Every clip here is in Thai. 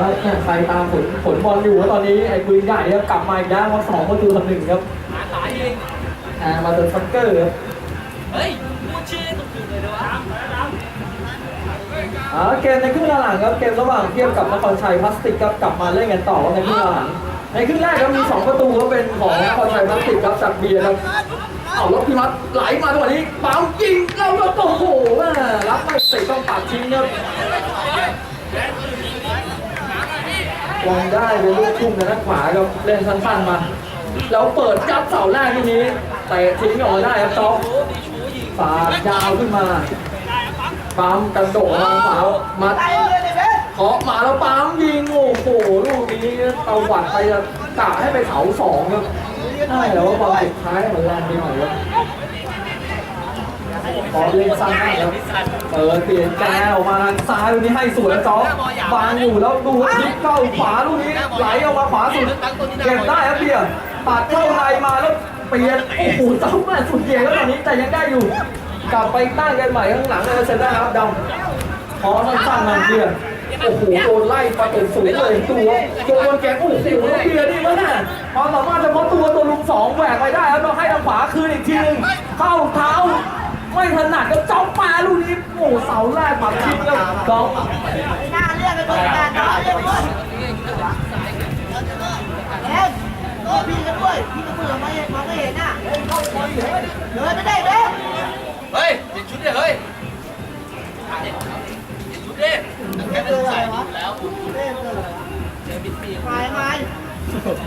แล้วใครตามผลผลบอลอยู่ว่าตอนนี้ไอ้ปืนใหญ่เนี่ยกลับมาอีกแล้วมาสองประตูต่อหนึ่งครับหาขาเองแอร์มาเดนซักเกอร์ครับเฮ้ยพูดชื่อตรงๆเลยนะวะอ่าเกมในครึ่งหลังครับเกมระหว่างเทียบกับนครชัยพลาสติกครับกลับมาเล่นกันต่อในครึ่งหลังในครึ่งแรกก็มีสองประตูก็เป็นของนครชัยพลาสติกครับจากเบียร์ครับเอารถพิมัดไหลมาจังหวะนี้ปั๊มยิงแล้วก็โอ้โหแม่รับไม่ติดต้องปัดทิ้งครับ วางได้เป็นลูกทุ่มในด้านขวาครับเล่นสั้นๆมา แล้วเปิดยัดเสาแรกทีนี้เตะทิ้งออกมาได้ครับจ๊อกโอ้ดีชูยิงปาดยาวขึ้นมาปั๊มกระโดดมาขวามาเคาะมาแล้วปั๊มยิงโอ้โหลูกนี้ตะวัดไปจะกะให้ไปเสาสองครับใช่แต่ว่าบอลสุดท้ายมันแรงไปหน่อยครับ พอเล่นสั้นมากครับเปิดเปลี่ยนแกนออกมาทางซ้ายลูกนี้ให้สวยแล้วจ๊อกบางอยู่แล้วดูยิงเข้าขวาลูกนี้ไหลออกมาขวาสุดเก็บได้ครับเบียร์ปาดเข้าในมาแล้วเปลี่ยนโอ้โหเจ้าแม่สุดเย่แล้วตอนนี้แต่ยังได้อยู่ กลับไปตั้งกันใหม่ข้างหลังเลยเซนได้ครับดำพอสั้นๆมาเบียร์โอ้โหโดนไล่ประตูสูงเลยตัวตัวบนแกงโอ้โหแล้วเบียร์นี่วะน่ะพอสามารถเฉพาะตัวตัวลุงสองแหวกไปได้แล้วต้องให้ทางขวาคืนอีกทีหนึงเข้าเท้า ไม่ถนัดก็จ้องมาลูกนี้โอ้โหเสาแรกปักชิดแล้วจ้องหน้าเรียกไปด้วยหน้าเรียกด้วยเอ็นโอ้พี่กันด้วยพี่ก็เบื่อม่เห็นมองไม่เห็นน่ะเดินไม่ได้เด้เฮ้ยเปลี่ยนชุดดิเฮ้ยเปลี่ยนชุดดิแค่เป็นใส่ดีแล้วเจอบิดปีไม้ไม้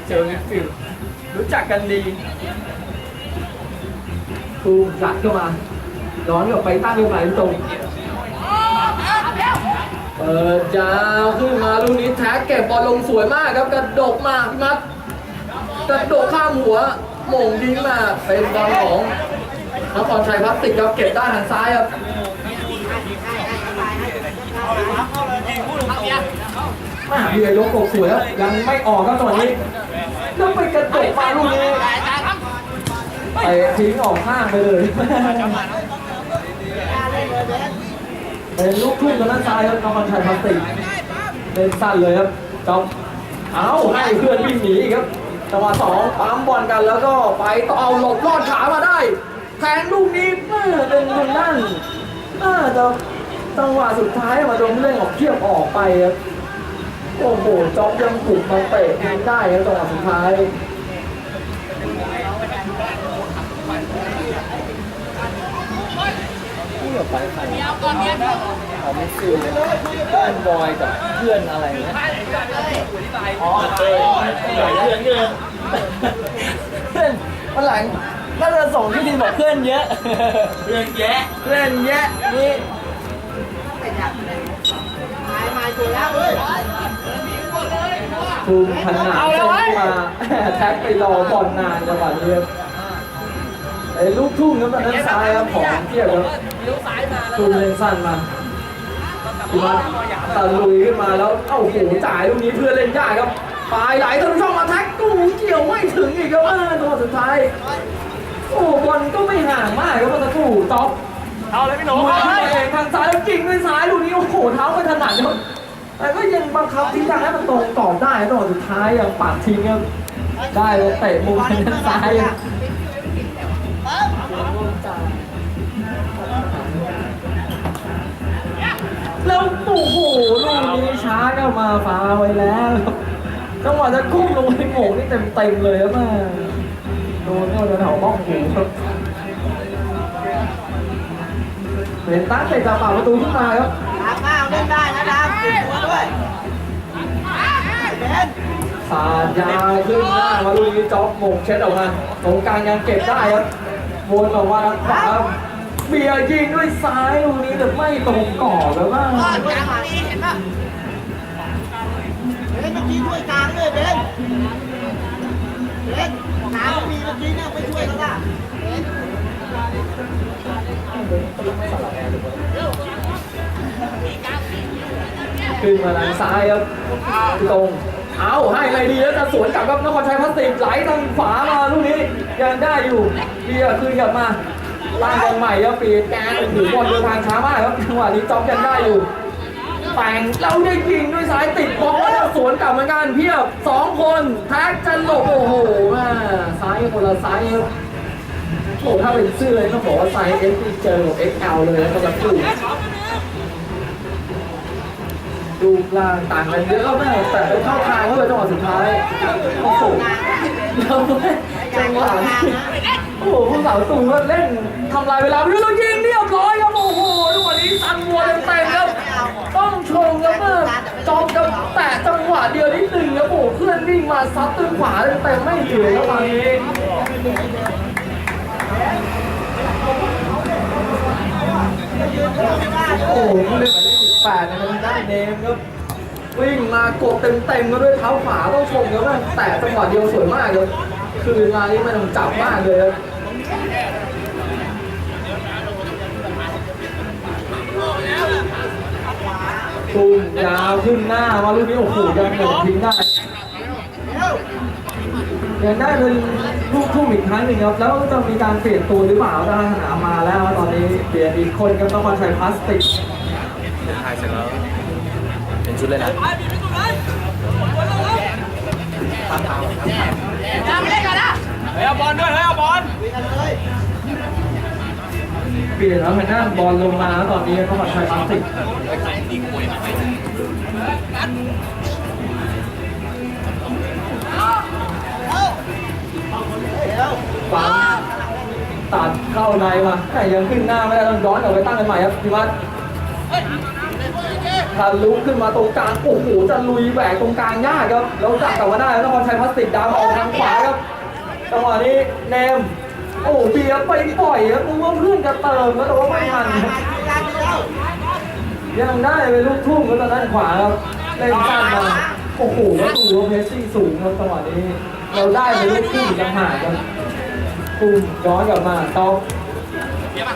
เจอมิดฟิลรู้จักกันดีทูจัดเข้ามา ย้อนกลับไปตั้งตรงไหนตรงเปิดยาวขึ้นมาลูกนี้แท็กเก็บบอลลงสวยมากครับกระดกมาพี่มัดกระโดดข้ามหัวหม่งยิงมาเป็นบอลของนครชัยพลาสติกครับเก็บได้ทางซ้ายครับมาเบียร์ยกอกสวยครับยังไม่ออกครับตอนนี้แล้วไปกระโดดมาลูกนี้ไปทิ้งออกข้างไปเลย เป็นลูกทุ่งทางด้านซ้ายครับนครชัยพลาสติกเล่นสั้นเลยครับจอมเอาให้เพื่อนวิ่งหนีอีกครับจังหวะสองปั๊มบอลกันแล้วก็ไปต่อเอาหลบลอดขามาได้ แทงลูกนี้แม่เป็นทางด้านน่าจะจังหวะสุดท้ายมาโดนเล่นออกเทียบออกไปครับโอ้โหจ๊อบยังถูกมาเตะทิ้งได้ครับจังหวะสุดท้าย พูด กับไปใครเขาไม่ซื้อเพื่อนบอยกับเพื่อนอะไรเงี้ยอ๋อเออเพื่อนเพื่อนเยอะเพื่อนวันหลังถ้าจะส่งที่ทีบอกเพื่อนเยอะ เพื่อนแยะเพื่อนเยอะนี่ไม้ไม้ตัวแล้วเฮ้ยภูมิขนาดเส้นขึ้นมาแท็กไปรอบอลนานจังหวะนี้ครับไอ้ลูกทุ่งครับตอนนั้นซ้ายครับของเทียบครับเลี้ยวซ้ายมาแล้วทุ่งเล่นสั้นมาพี่มัดตะลุยขึ้นมาแล้วเอ้าโหจ่ายลูกนี้เพื่อนเล่นยากครับปลายไหลทะลุช่องมาแท็กตู้เกี่ยวไม่ถึงอีกครับอ่าตัวสุดท้ายโอ้บอลก็ไม่ห่างมากครับเมื่อสักครู่จ๊อบเอาเลยพี่หนูมาเองทางซ้ายแล้วยิงด้วยซ้ายลูกนี้โอ้โหเท้าไม่ถนัดครับแต่ก็ยังบังคับทิ้งทางให้มันตรงตอบได้ตอนสุดท้ายยังปาดทิ้งครับได้เลยเตะมุมทางด้านซ้าย แล้วโอ้โหลูกนี้ช้าเข้ามาฟาวไว้แล้วครับจังหวะจะกุ้มลงไปโหม่งนี่เต็มๆเลยครับแม่โดนเข้าแถวๆบ้องหูครับเป็นตั้งเตะจากปากประตูขึ้นมาครับดามก้าวเล่นได้นะดามติดหัวด้วยเบนสาดยาวขึ้นหน้ามาลุยจ็อบมงเช็ดออกมาตรงกลางยังเก็บได้ครับวนออกมาทางขวาครับ เบียร์ยิงด้วยซ้ายลูกนี้แต่ไม่ตรงกรอบแล้วว่ากลางมีเห็นป่ะเบนเมื่อกี้ช่วยกลางเลยเบนเบนกลางมีเมื่อกี้เนี่ยไม่ช่วยแล้วล่ะขึ้นมาทางซ้ายครับตรงเอาให้อะไรดีแล้วจะสวนกลับครับนครชัยพลาสติกไหลทางขวามาลูกนี้ยังได้อยู่เบียร์คืนกลับมา ล่างบอลใหม่ครับปีดแกนโอ้โหบอลเดินทางช้ามากครับจังหวะนี้จ็อบยังได้อยู่แต่งแล้วได้ยิงด้วยซ้ายติดบล็อกแล้วสวนกลับเหมือนกันเพียบสองคนแท็กจะหลบโอ้โหม่ซ้ายคนละซ้ายครับโอ้ถ้าเป็นเสื้อเลยต้องบอกว่าไซส์ S นี่เจอกับ XL เลยนะสำหรับคู่ดูกลางต่างกันเยอะก็แม่แต่เข้าทางเขาเลยจังหวะสุดท้ายโอ้โห แล้วจังหวะนี้โอ้โหผู้สาวตูก็เล่นทำลายเวลาไปด้วยแล้วยิงเรียบร้อยครับโอ้โหจังหวะนี้ซันวัวเต็มๆครับ ต้องชมครับเมื่อจอมกับแตะจังหวะเดียวนิดหนึ่งครับโอ้โหเพื่อนวิ่งมาซัดตึ้งขวาเต็มๆไม่ถึงครับตอนนี้โอ้โหผู้เล่นหมายเลขสิบแปดนี่ยมันได้เนมครับ วิ่งมากดเต็มๆก็ด้วยเท้าขวาต้องชมครับว่าแตะจังหวะเดียวสวยมากครับคืองานนี้ม่ต้องจับมากเลยครับตูมยาวขึ้นหน้ามาลูกนี้โอ้โหยังเหมือนทิ้งได้ยังได้เป็นลูกทุ่มอีกครั้งหนึ่งครับ แล้วจะมีการเปลี่ยนตัวหรือเปล่าทางสนามมาแล้วตอนนี้เปลี่ยนอีกคนก็ต้องมาใช้พลาสติก ถ่ายเสร็จแล้วเป็น ชุดเลยนะเฮ้ยเอาบอลด้วยเฮ้ยเอาบอลเปลี่ยนแล้วทางด้านบอลลงมาแล้วตอนนี้ต้องมาใช้พลาสติกฟังตัดเข้าในมาแต่ยังขึ้นหน้าไม่ได้ต้องย้อนกลับไปตั้งกันใหม่ครับพี่วัด ถ้าลุกขึ้นมาตรงกลางโอ้โหจะลุยแหวกตรงกลางยากครับแล้วจับกลับมาได้แล้วต้องใช้พลาสติกดามออกทางขวาครับจังหวะนี้เนมโอ้เบียไปปล่อยครับนึกว่าเพื่อนจะเติมแล้วแต่ว่าไม่ทันยังได้ไปลูกทุ่งแล้วตอนด้านขวาครับเล่นสั้นมาโอ้โหแล้วดูว่าเพสซี่สูงครับจังหวะนี้ เราได้ไปลูกทุ่งอีกต่างหาครับตุ้มย้อนกลับมาต้อง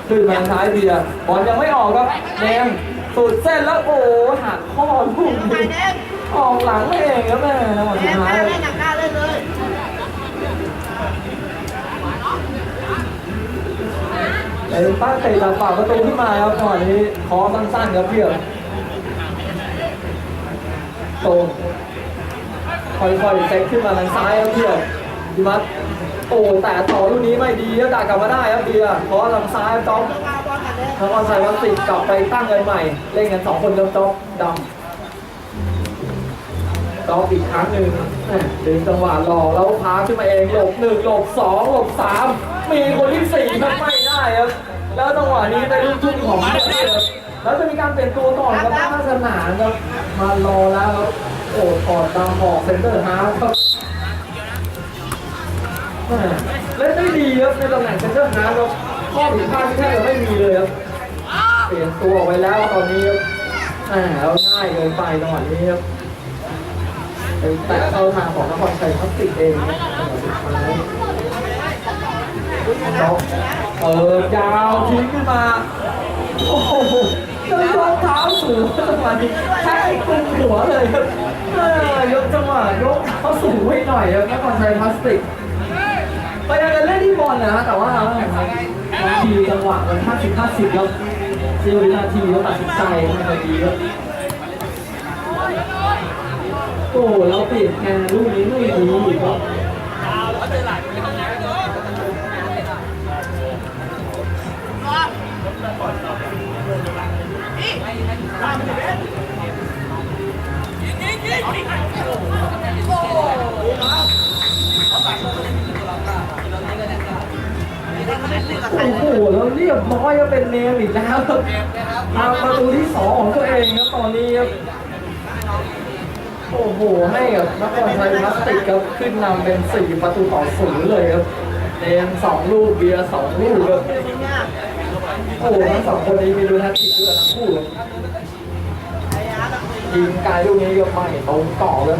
ขึ้นมาท้ายเบียบอลยังไม่ออกครับเนม สุดเส้นแล้วโอ้หักข้อลูกนี้ออกหลังเองครับแม่จังหวะสุดท้ายไอ้ตั้งเตะจากปากประตูขึ้นมาครับจังหวะนี้คอสั้นๆครับเพียบโตค่อยๆเซ็ตขึ้นมาทางซ้ายครับเพียบดิมัสโอ้แต่ต่อลูกนี้ไม่ดีครับด่ากลับมาได้ครับเบียร์เพราะทางซ้ายจ๊อบ ทางออนไซด์วัตติดกลับไปตั้งกันใหม่ เล่นกันสองคนครับจ๊อบดำจ๊อบอีกครั้งหนึ่งแหม่ดึงจังหวะหลอกแล้วพาขึ้นมาเองหลบหนึ่งหลบสองหลบสามมีคนที่สี่ครับไม่ได้ครับ แล้วจังหวะนี้ได้ลูกทุ่งของเบียร์ครับแล้วจะมีการเปลี่ยนตัวก่อนครับท่าสนามครับมารอแล้วครับโอ้ถอดตามออกเซนเตอร์ฮาร์ฟครับเล่นได้ดีครับในตำแหน่งเซนเตอร์ฮาร์ฟครับ ข้อผิดพลาดที่แทบจะไม่มีเลยครับเปลี่ยนตัวออกไปแล้วตอนนี้ครับแหมแล้วง่ายเกินไปจังหวะนี้ครับไปแตะเข้าทางของนครชัยพัติดเองครับจังหวะสุดท้ายเปิดยาวทิ้งขึ้นมา โอ้โหเดินรองเท้าสูงจังหวะนี้แค่คลุมหัวเลยครับเออยกจังหวะยกเขาสูงไว้หน่อยครับนครชัยพลาสติกพยายามจะเล่นที่บอลนะฮะแต่ว่า จังหวะมัน50 50แล้วเสี้ยววินาทีแล้วตัดสินใจไม่ค่อยดีครับโอ้เราเปลี่ยนแกนลูกนี้ไม่ดีอีกครับ โอ้โหแล้วเรียบร้อยก็เป็นเนมอีกแล้วครับทางประตูที่สองของตัวเองครับตอนนี้ครับโอ้โหให้กับนครชัยพลาสติกครับขึ้นนำเป็นสี่ประตูต่อศูนย์เลยครับเนมสองลูกเบียร์สองลูกครับโอ้โหทั้งสองคนนี้มีดูแทคติกด้วยทั้งคู่ครับยิงไกลลูกนี้ก็ไม่ตรงต่อเลย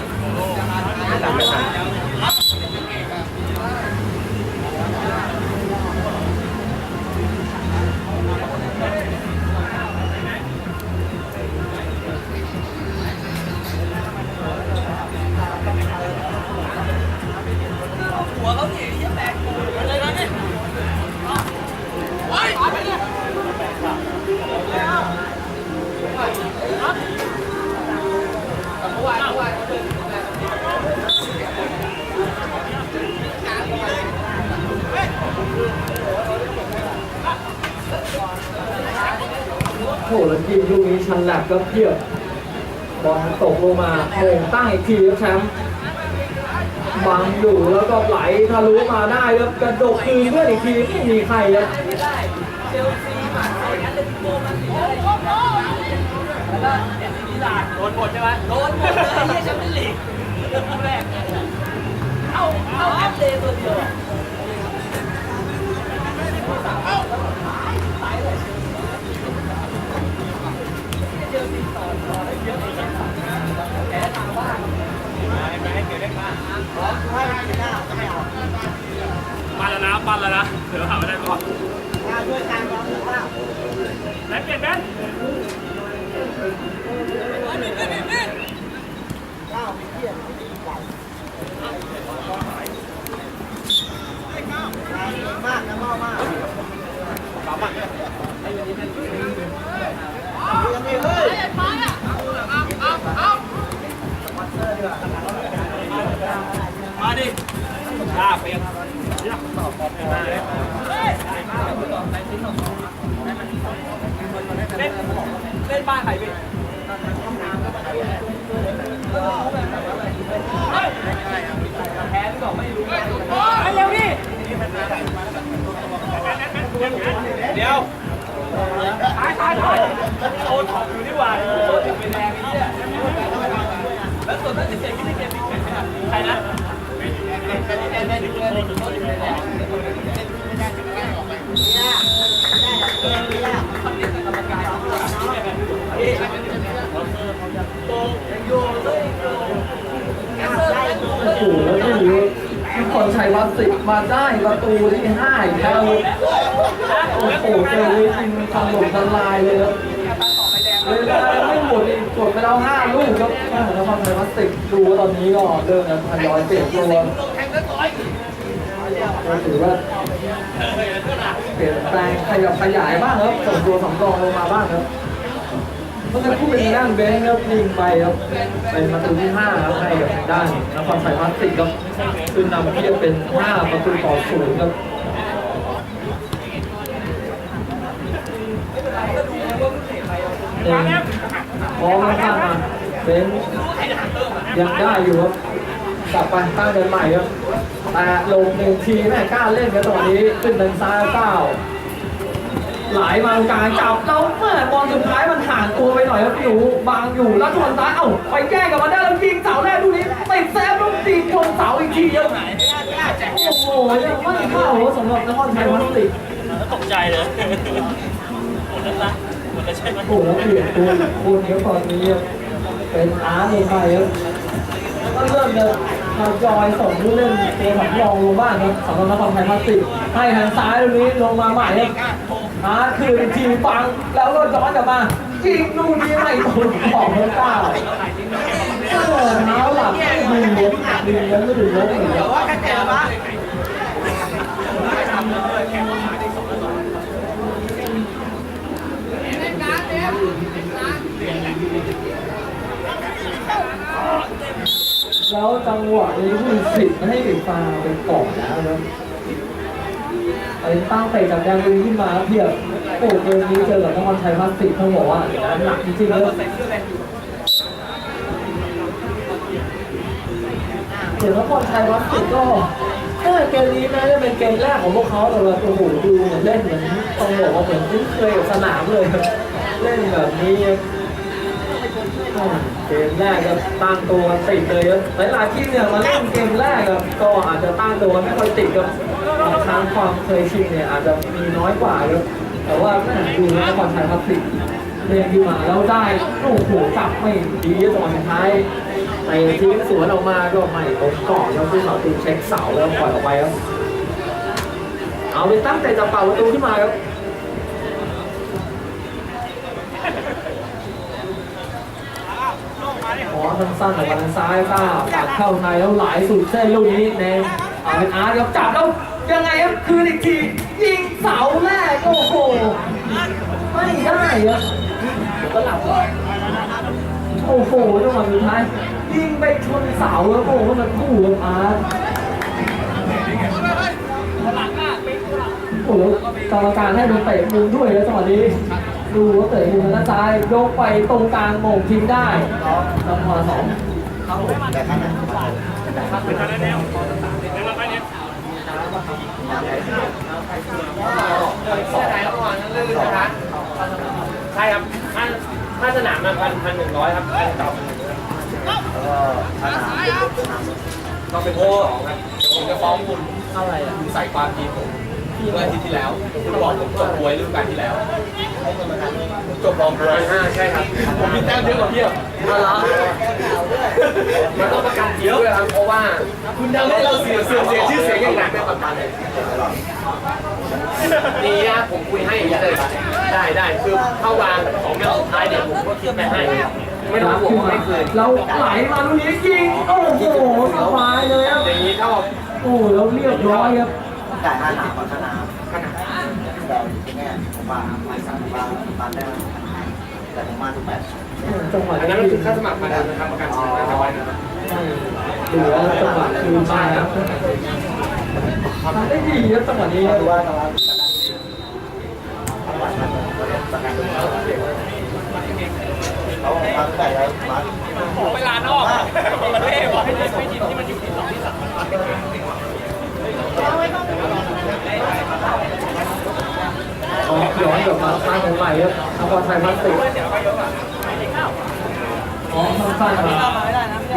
หแล้วยิงลูกนี้ชันแหลกก็เพียบบอลตกลงมาโด่งตั้งอีกทีครับแชมป์บังอยู่แล้วก็ไหลทะลุมาได้ครับกระดกคืนเพื่อนอีกทีไม่มีใครครับเชลซีมาใส่แล้วโดนหมดใช่ไหมโดนหมดเลยเฮียแชมเปี้ยนลีกแรกเข้าเข้าแอตเลตัวเดียว ปั้นแล้วนะปั้นแล้วนะ เดี๋ยวหาไม่ได้ก่อนมาช่วยกันร้องว่าแบนเปลี่ยนแบนเก้ามีเกี่ยวใหญ่มากนะมากมากยัง มาดิลากไปยังเล่นเล่นบ้านใครพี่แพ้หรือเปล่าไม่รู้ไปเร็วดิเดี๋ยวตายตายตาย โดนถอดอยู่นี่หว่าโดนเป็นแรงไอ้เนี่ยแล้วส่วนนั้นเจ็บที่ได้เกมบิ๊กแมตช์ใครนะโอ้โหแล้วดูนครชัยวัดสิบมาได้ประตูที่ห้าอีกแล้วโอ้โหเจอจริงทำหล่นทลายเลยครับ แล้วห้าลูกครับนครชัยวัดสิบดูว่าตอนนี้ก็เริ่มจะทยอยเปลี่ยนตัวก็ถือว่าเปลี่ยนแปลงขยับขยายบ้างครับส่งตัวสำรองลงมาบ้างครับเมื่อสักครู่เป็นด้านเบนซ์ครับยิงไปครับเป็นประตูที่ห้าครับให้กับทางด้านนครชัยวัดสิบครับขึ้นนำเทียบเป็นห้าประตูต่อศูนย์ครับเอง พร้อมแล้วข้ามมาเบนยังได้อยู่ครับกลับไปตั้งเดินใหม่ครับแต่ลงหนึ่งทีแม่กล้าเล่นกันตอนนี้ขึ้นทางซ้ายเก้าหลมาตรงกลางจับแล้วเมื่อบอลสุดท้ายมันห่างตัวไปหน่อยครับพี่หนูบางอยู่แล้วชนซ้ายเอ้าไปแก้กับมันได้แล้วยิงเสาแรกดูนี้ติดแซฟล้วตีชนเสาอีกทีครับโอ้โหยังไม่เข้าสำหรับนครชัยวัดสิบตกใจเลยหมดแล้วนะ หมดแล้วใช่ไหมโอ้โหเปลี่ยนตัวอีกคนครับตอนนี้เป็นอาร์ตลงไปครับก็เริ่มจะทยอยส่งผู้เล่นตัวสำรองลงบ้างครับสำหรับนครไทยพาสติให้ทางซ้ายตรงนี้ลงมาใหม่ครับอาร์ตคืออีกทีฟังแล้วก็ย้อนกลับมายิงลูกนี้ไม่ตรงของเบอร์เก้าเท้าหลับไม่ดึงล้มดึงล้วไม่ดึงล้มอนกันว่ากันเจ็บปะ แล้วจังหวะนี้คือสิทธิ์ให้ฟาเป็นก่อนแล้วนะไอ้ตั้งเตะกับแดงลุยขึ้นมาเพียบโอ้เกมนี้เจอกับนครชัยพลาสติกต้องบอกว่าหนักจริงๆเลยเดี๋ยวนครชัยพลาสติกก็เออเกมนี้แม้จะเป็นเกมแรกของพวกเขาแต่ว่าโอ้โหดูเหมือนเล่นเหมือนต้องบอกว่าเหมือนคุ้นเคยกับสนามเลย เล่นแบบนี้ เกมแรกก็ตั้งตัวติดเลยครับหลายๆทีมเนี่ยมาเล่นเกมแรกครับก็อาจจะตั้งตัวไม่ค่อยติดครับบางครั้งความเคยชินเนี่ยอาจจะมีน้อยกว่าครับแต่ว่าแม่ดูนครชัยพลาสติกเล่นขึ้นมาแล้วได้โอ้โหจับไม่ดีจังหวะสุดท้ายในทิ้งสวนออกมาก็ไม่ตรงกรอบแล้วผู้สาตูเช็คเสาแล้วปล่อยออกไปครับเอาไปตั้งใจจะเป่าประตูขึ้นมาครับ สั้นๆออกมาทางซ้ายก้าปัดเข้าในแล้วไหลสุดเส้นลูกนี้แนมเอาเป็นอาร์ตครับจับแล้วยังไงครับคืนอีกทียิงเสาแรกโอ้โหไม่ได้ครับก็หลับโอ้โหจังหวะสุดท้ายยิงไปชนเสาแล้วโอ้โหมันคู่กับอาร์ตโอ้โหกรรมการให้โดนเตะมุมด้วยแล้วจังหวะนี้ ดูว่าเตะมุมด้านซ้ายยกไปตรงกลางโมงทิ้งได้จังหวะสองแต่ข้างหน้าเป็นคะแนนแนวเดี๋ยวเราไปเนี่ยเสื้อไทยเมื่อวานนั้นหนนะคะใช่ครับค่าค่าสนามมันพันพันหนึ่งร้อยครับค่าเก่าก็เป็นโทษครับผมจะฟ้องคุณอะไรอะคุณใส่ความทีผมเมื่ออาทิตย์ที่แล้วคุณบอกผมจบมวยฤดูกาลที่แล้ว จบรองมวยห้าใช่ครับ ผมมีแต้มเยอะกว่าพี่อะมาละมันต้องประกันทีมด้วยครับเพราะว่า คุณทำให้เราเสียเสื่อมเสียชื่อเสียงอย่างหนักเป็นประกันเลยนี่นะผมคุยให้อย่างนี้เลยได้ได้คือเข้าวางสองเดือนสุดท้ายเนี่ยผมก็คิดไปให้ ไม่ต้องห่วงว่าไม่คืนเราไหลมาตรงนี้ยิง โอ้โหสบายเลยครับอย่างนี้เท่ากับโอ้แล้วเรียบร้อยครับจ่ายค่าหนามก่อนค่าหนาารถมาได้แต่ผมมาทุกแมตช์จังหวะอันนี้นั้นคือค่าสมัครพันธุ์นะครับประกันชีวิตนะครัไว้นะครับเหลือจังหวะคืนมาครับได้ดีครับจังหวะนี้ครับดูว่าตอนนั้นเขามาทุกแมตช์แล้วมาเวลานอกประเทศบอกให้ไม่ทีมที่มันอยู่ที่สองที่สาม อ๋อย้อนกลับมาท้ายของใหม่ครับนครไทยพลาสติกอ๋อสั้นๆครับ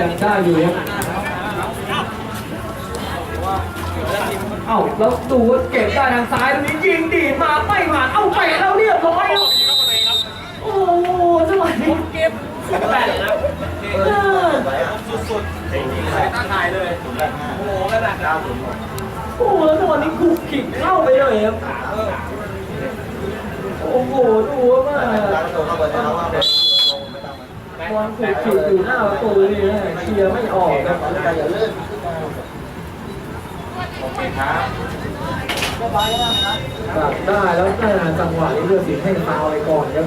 ยังได้อยู่ครับเอ้าแล้วดูว่าเก็บได้ทางซ้ายตรงนี้ยิงดีมาไม่ผ่านเอ้าเตะแล้วเรียบร้อยครับโอ้โหจังหวะนี้เก็บสิบแปดนะเออตั้งทายเลยโอ้โหขนาดนั้นโอ้โหแล้วจังหวะนี้คุกขิกเข้าไปเลยครับ อ้โหดูว่ามาร้านตัวเข้าไปแล้วว่าเป็นบอลคุกขิกอยู่หน้าประตูนี่นะเคลียร์ไม่ออกครับแต่อย่าลื่นโอเคครับกลับได้แล้วแม่จังหวะนี้เลือกสิงให้ฟาวไปก่อนครับ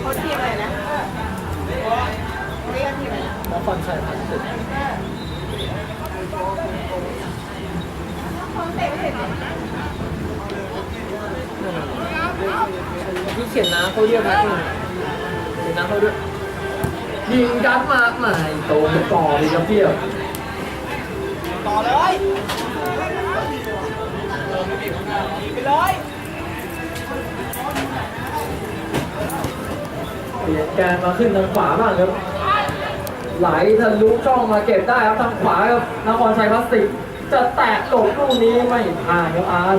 เขาทีมอะไรนะเรียกทีมอะไรนะนครชัยพันธ์ศึก ที่เขียนน้ำเขาเรียกนะเขียนน้ำเขาด้วยยิงยัดมาใหม่โตต่อเลยครับเพี่ยวต่อเลยไปเลยเปลี่ยนแกนมาขึ้นทางขวาบ้างครับไหลทะลุช่องมาเก็บได้ครับทางขวาครับนครชัยพลาสติก จะแตะตกลูกนี้ไม่ผ่านครับอาร์ต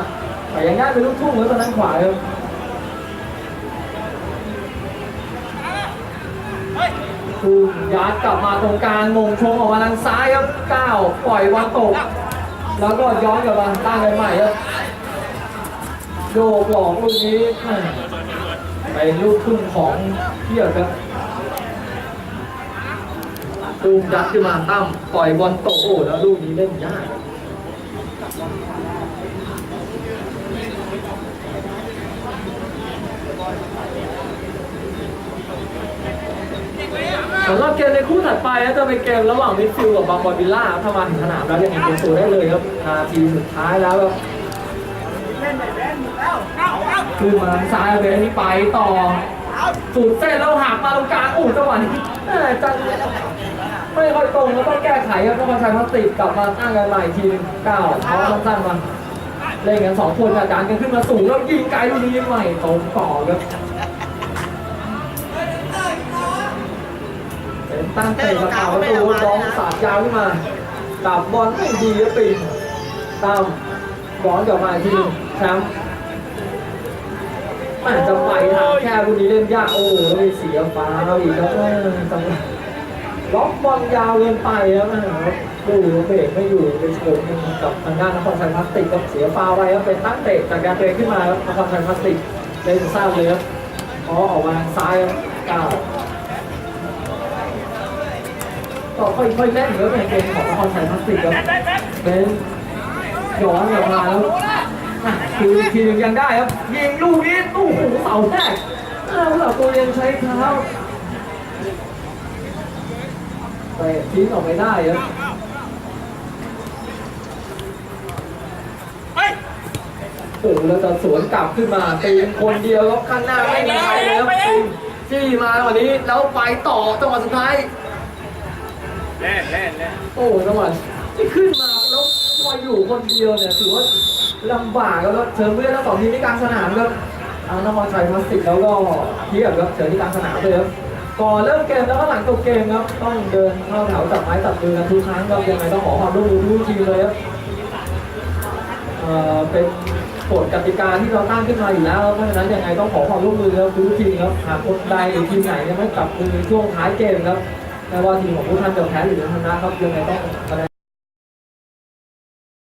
แต่ยังง่ายเป็นลูกทุ่งครับตอนนั้นขวาครับทุ่งยัดกลับมาตรงกลางมงชงออกมาทางซ้ายครับก้าวปล่อยวันตก แล้วก็ย้อนกลับมาตั้งกันใหม่ครับโยกหลอกลูกนี้แม่เป็นลูกทุ่งของเทียบครับตูมยัดขึ้นมาตั้มปล่อยบอลตกโอ้แล้วลูกนี้เล่นยาก สำหรับเกมในคู่ถัดไปนะจะเป็นเกมระหว่างมิดฟิลด์กับบางบอลวิลล่าถ้ามาถึงสนามแล้วยังไงเกมตัวได้เลยครับนาทีสุดท้ายแล้วครับขึ้นมาทางซ้ายเบนไปต่อสุดเส้นแล้วหักมาตรงกลางโอ้จังหวะนี้แม่จัง ไม่ค่อยตรงแล้วต้องแก้ไขครับต้องมาใช้พลาสติกกลับมาตั้งกันใหม่อีกทีหนึงเก้าเขาสั้นๆมาเล่นกันสองคนอาจารย์กันขึ้นมาสูงแล้วยิงไกลลูกนี้ใหม่ตรงต่อครับเป็นตั้งเตะกระเป๋าประตูร้องสาดยาวขึ้นมากับบอลไม่ดีครับปีนตามย้อนกลับมาอีกทีหนึงแชมป์มันจะไปทางแค่วันนี้เล่นยากโอ้โหเสียฟ้าเราอีกแล้วจังหวะ ล็อกบอลยาวเกินไปแล้วนะครับดูเบรกไม่อยู่ไปชนกับทางด้านนครชัยพลาสติกกับเสียฟาวไปครับเป็นนักเตะจากการเบรกขึ้นมาครับนครชัยพลาสติกเล่นทราบเลยครับอ๋อออกมาทางซ้ายก้าวก็ค่อยๆเล่นแล้วเป็นเกมของนครชัยพลาสติกครับเป็นย้อนกลับมาแล้วอะคือทีหนึงยังได้ครับยิงลูกนี้โอ้โหเสาแรกอ้าวเราตัวยังใช้เท้า เตะทิ้งออกไปได้ครับเฮ้ยโอ้โหแล้วจะสวนกลับขึ้นมาตีเป็นคนเดียวแล้วข้างหน้าไม่มีใครเลยครับตีจี้มาวันนี้แล้วไปต่อจังหวะสุดท้ายเล่นเล่นเล่นโอ้จังหวะที่ขึ้นมาแล้วพออยู่คนเดียวเนี่ยถือว่าลำบากแล้วครับเชิญเพื่อนทั้งสองทีมที่กลางสนามครับเอาน้ำมันชัยพลาสติกแล้วก็เทียบครับเชิญที่กลางสนามเลยครับ ก่อนเริ่มเกมแล้วก็หลังจบเกมครับต้องเดินเข้าแถวจับไม้จับมือกันทุกครั้งครับยังไงต้องขอความร่วมมือทุกทีมเลยครับเอ่อเป็นกฎกติกาที่เราตั้งขึ้นมาอยู่แล้วเพราะฉะนั้นยังไงต้องขอความร่วมมือครับทุกทีมครับหากคนใดหรือทีมไหนยังไม่จับมือช่วงท้ายเกมครับไม่ว่าทีมของผู้ท่านจะแพ้หรือชนะครับยังไงต้องแสดง